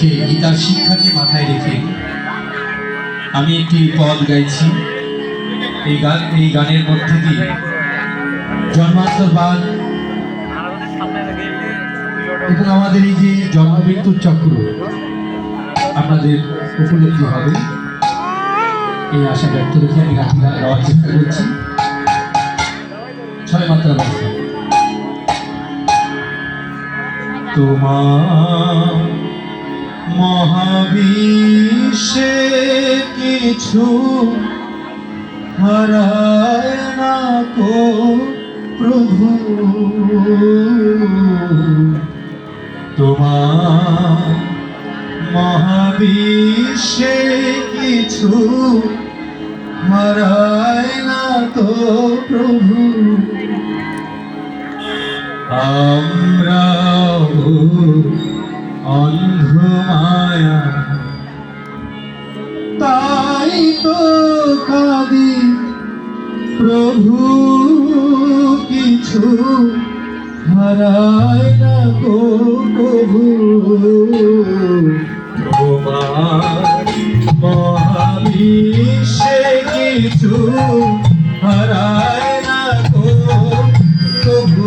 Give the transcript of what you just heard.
রেখে, গীতার শিক্ষাকে মাথায় রেখে আমি একটি পদ গাইছি। এই গান, এই গানের মধ্যে দিয়ে জন্মান্তরবাদ এবং আমাদের এই যে জন্মমৃত্যুর চক্র আপনাদের উপলব্ধি হবে। এই আশা ব্যক্ত রেখে আমি গানটি গাওয়ার চেষ্টা করছি। ছয় মাত্রা তোমার মহাবিশ্বে কিছু হারায় না কো প্রভু। তোমার মহাবিশ্বে কিছু হারায় না তো প্রভু। আমরা অন্ধ মায়া তাই তো কাদি প্রভু কিছু হারায় না গো প্রভু। তোমার মহাবিশ্বে কিছু হারায় না গো প্রভু।